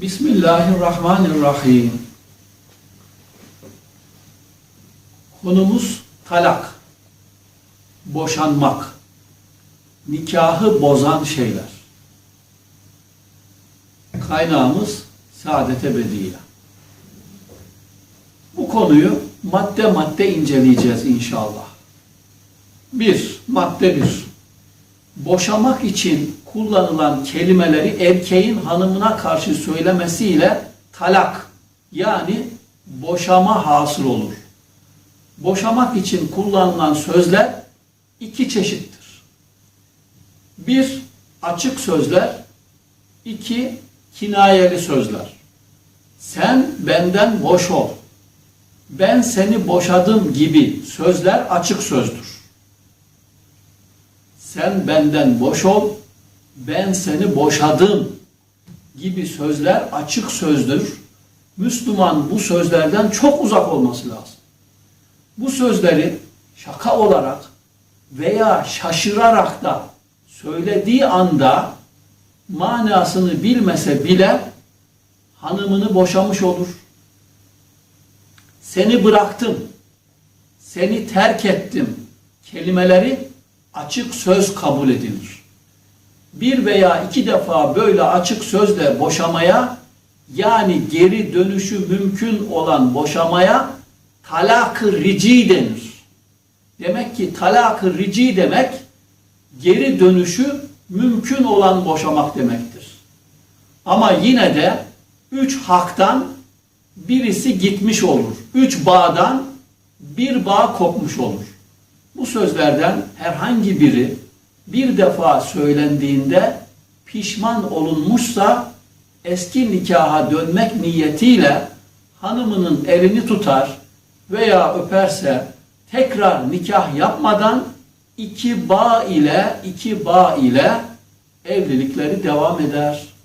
Bismillahirrahmanirrahim. Konumuz talak, boşanmak, nikahı bozan şeyler. Kaynağımız Saadet Ebediye. Bu konuyu madde madde inceleyeceğiz inşallah. Bir, madde bir. Boşamak için kullanılan kelimeleri erkeğin hanımına karşı söylemesiyle talak yani boşama hasıl olur. Boşamak için kullanılan sözler iki çeşittir. Bir, açık sözler. iki kinayeli sözler. Sen benden boş ol. Ben seni boşadım gibi sözler açık sözdür. Sen benden boş ol, ben seni boşadım gibi sözler açık sözdür. Müslüman bu sözlerden çok uzak olması lazım. Bu sözleri şaka olarak veya şaşırarak da söylediği anda manasını bilmese bile hanımını boşamış olur. Seni bıraktım, seni terk ettim kelimeleri açık söz kabul edilir. Bir veya iki defa böyle açık sözle boşamaya yani geri dönüşü mümkün olan boşamaya talak-ı rici denir. Demek ki talak-ı rici demek geri dönüşü mümkün olan boşamak demektir. Ama yine de üç haktan birisi gitmiş olur. Üç bağdan bir bağ kopmuş olur. Bu sözlerden herhangi biri bir defa söylendiğinde pişman olunmuşsa eski nikaha dönmek niyetiyle hanımının elini tutar veya öperse tekrar nikah yapmadan iki bağ ile iki bağ ile evlilikleri devam eder.